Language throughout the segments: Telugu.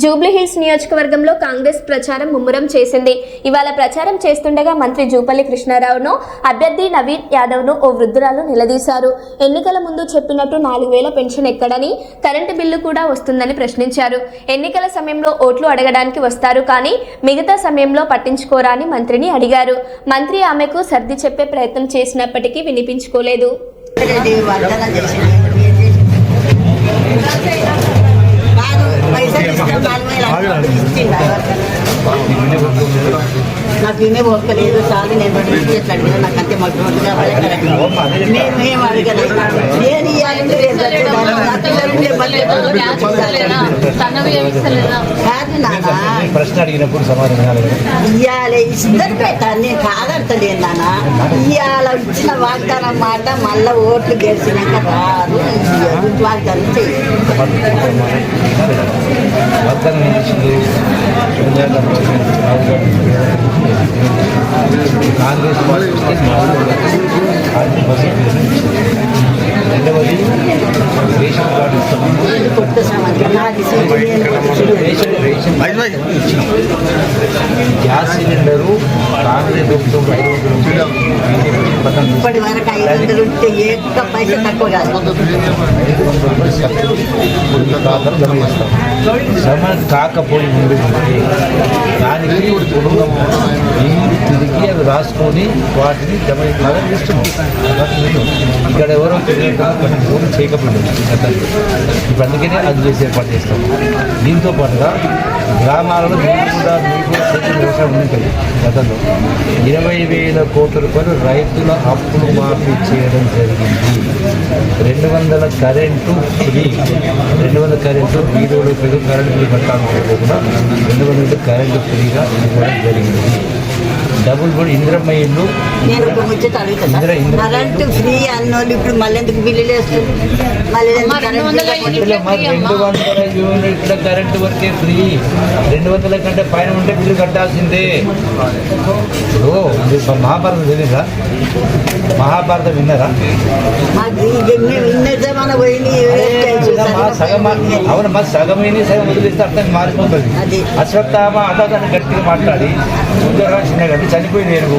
జూబ్లీహిల్స్ నియోజకవర్గంలో కాంగ్రెస్ ప్రచారం ముమ్మరం చేసింది. ఇవాళ ప్రచారం చేస్తుండగా మంత్రి జూపల్లి కృష్ణారావును అభ్యర్థి నవీన్ యాదవ్ను ఓ వృద్ధురాలు నిలదీశారు. ఎన్నికల ముందు చెప్పినట్టు నాలుగు వేల పెన్షన్ ఎక్కడని కరెంటు బిల్లు కూడా వస్తుందని ప్రశ్నించారు. ఎన్నికల సమయంలో ఓట్లు అడగడానికి వస్తారు కానీ మిగతా సమయంలో పట్టించుకోరా అని మంత్రిని అడిగారు. మంత్రి ఆమెకు సర్ది చెప్పే ప్రయత్నం చేసినప్పటికీ వినిపించుకోలేదు. నాకు వినే ఓపికలేదు చాలు నేను రెండు ఇచ్చి ఎట్లా అడిగినా నాకు అంతే మగ్గుతుంది కాబట్టి నేను ఏం అడగలేదు నేను ఇవ్వాలంటే ప్రశ్న అడిగినప్పుడు సమాధానం ఇవ్వాలి కదా. ఇవాళ ఇద్దరు పెట్టాను నేను కాదంటలేను నాన్న ఇవాళ ఇచ్చిన వాగ్దానం మాట మళ్ళా ఓట్లు గెలిచినాక రాదు వాగ్దానం చేయాలి వాగ్దానం రెండవది రేషన్ కార్డు ఇస్తాము. రేషన్ గ్యాస్ సిలిండరు కాంగ్రెస్ ప్రభుత్వం ఐదు వందల ఇప్పటి వరకు ఐదు వందలు ఉంటే ఏ ఒక్క తక్కువ కాదు ఐదు వందల రూపాయలు కాకపోయి ముందు రాసుకొని వాటిని జమ లాగా చేస్తున్నాం ఇక్కడ ఎవరో తెలియకుండా కొన్ని చేయకపోయింది గతంలో ఇప్పుడు అందుకనే అది చేసే పని చేస్తాం. దీంతో పాటుగా గ్రామాలలో మీకు కూడా కూడా వ్యవసాయం ఉంటుంది గతంలో ఇరవై వేల కోట్ల రూపాయలు రైతుల అప్పులు మాఫీ చేయడం జరిగింది. రెండు వందల కరెంటు ఫ్రీ. రెండు వందల కరెంటు వీడియోలో పెరుగు కరెంటు ఫ్రీ కట్టాలనుకోకుండా రెండు వందల కరెంటు ఫ్రీగా ఇవ్వడం జరిగింది. డబుల్ కూడా ఇంద్రమ్మ ఇల్లు నేను ఒక ముచ్చట అడుగుతాను ఇందిరా, ఇందిరా. కరెంటు ఫ్రీ అన్నోళ్ళు ఇప్పుడు మళ్ళీ ఎందుకు బిల్లులు మళ్ళీ రెండు వందల బిల్లు యూనిట్ల కరెంటు వరకే ఫ్రీ. రెండు వందల కంటే పైన ఉంటే బిల్లు కట్టాల్సిందే. ఇప్పుడు మీరు మహాభారతం తెలియదా? మహాభారతం విన్నారా? మేము ఇన్నదమైన పోయింది మా సగం అవును మా సగమైన సగం వదిలేస్తే అర్థం మారిపోతుంది. అశ్వత్థామ అదాన్ని గట్టిగా మాట్లాడి ఉద్యోగం చిన్న గట్టి చనిపోయింది ఏనుగు.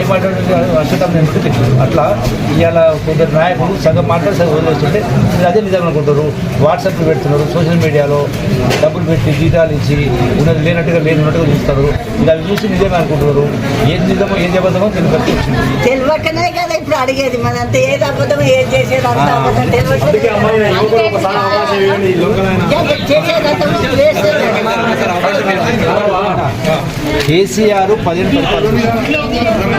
ఏం మాట్లాడుతుంది అశ్వత్థామ తెలియదు అట్లా ఇవాళ కొందరు నాయకులు సగం మాట్లాడి సగం వదిలేస్తుంటే మీరు అదే నిజం అనుకుంటారు. వాట్సాప్లు పెడుతున్నారు సోషల్ మీడియాలో డబ్బులు పెట్టి జీతాలు ఇచ్చి ఉన్నది లేనట్టుగా లేనట్టుగా చూస్తారు. ఇలా చూసి నిజమే అనుకుంటున్నారు. ఏది నిజమో ఏది అబద్ధమో తెలియదు వచ్చింది. తెలియకనే కదా ఇప్పుడు అడిగేది. మనంతా ఏది అబద్ధం ఏది చేసేది అంత అబద్ధం తెలియక చేసేదంతా కేసీఆర్ పదిహేను పరిపాలన